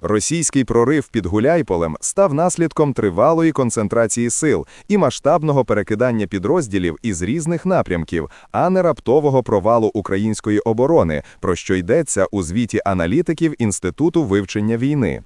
Російський прорив під Гуляйполем став наслідком тривалої концентрації сил і масштабного перекидання підрозділів із різних напрямків, а не раптового провалу української оборони, про що йдеться у звіті аналітиків Інституту вивчення війни.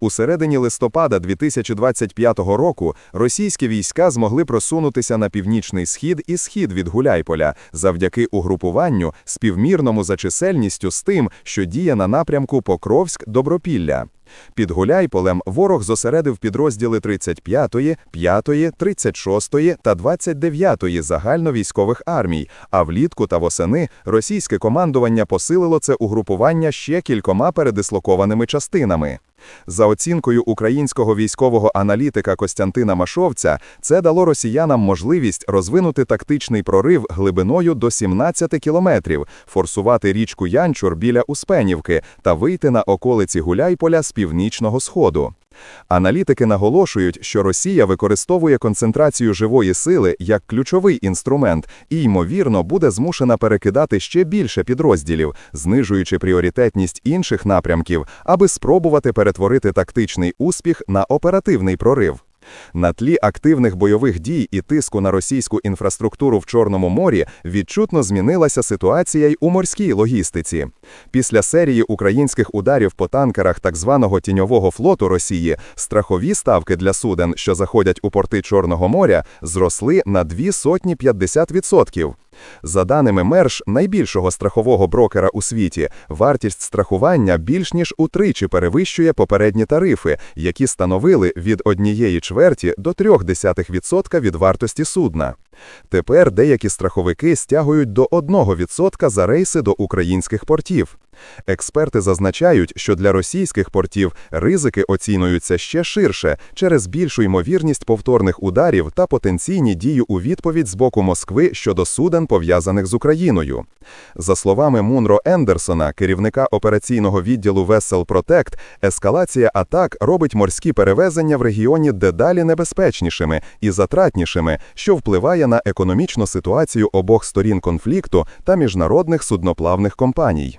У середині листопада 2025 року російські війська змогли просунутися на північний схід і схід від Гуляйполя завдяки угрупуванню, співмірному за чисельністю з тим, що діє на напрямку Покровськ-Добропілля. Під Гуляйполем ворог зосередив підрозділи 35-ї, 5-ї, 36-ї та 29-ї загальновійськових армій, а влітку та восени російське командування посилило це угрупування ще кількома передислокованими частинами. За оцінкою українського військового аналітика Костянтина Машовця, це дало росіянам можливість розвинути тактичний прорив глибиною до 17 кілометрів, форсувати річку Янчур біля Успенівки та вийти на околиці Гуляйполя з північного сходу. Аналітики наголошують, що Росія використовує концентрацію живої сили як ключовий інструмент і, ймовірно, буде змушена перекидати ще більше підрозділів, знижуючи пріоритетність інших напрямків, аби спробувати перетворити тактичний успіх на оперативний прорив. На тлі активних бойових дій і тиску на російську інфраструктуру в Чорному морі відчутно змінилася ситуація й у морській логістиці. Після серії українських ударів по танкерах так званого тіньового флоту Росії страхові ставки для суден, що заходять у порти Чорного моря, зросли на дві сотні 50%. За даними МЕРШ, найбільшого страхового брокера у світі, вартість страхування більш ніж утричі перевищує попередні тарифи, які становили від однієї чверті до 0,3% від вартості судна. Тепер деякі страховики стягують до 1% за рейси до українських портів. Експерти зазначають, що для російських портів ризики оцінюються ще ширше через більшу ймовірність повторних ударів та потенційні дії у відповідь з боку Москви щодо суден, пов'язаних з Україною. За словами Мунро Ендерсона, керівника операційного відділу Vessel Protect, ескалація атак робить морські перевезення в регіоні дедалі небезпечнішими і затратнішими, що впливає на економічну ситуацію обох сторін конфлікту та міжнародних судноплавних компаній.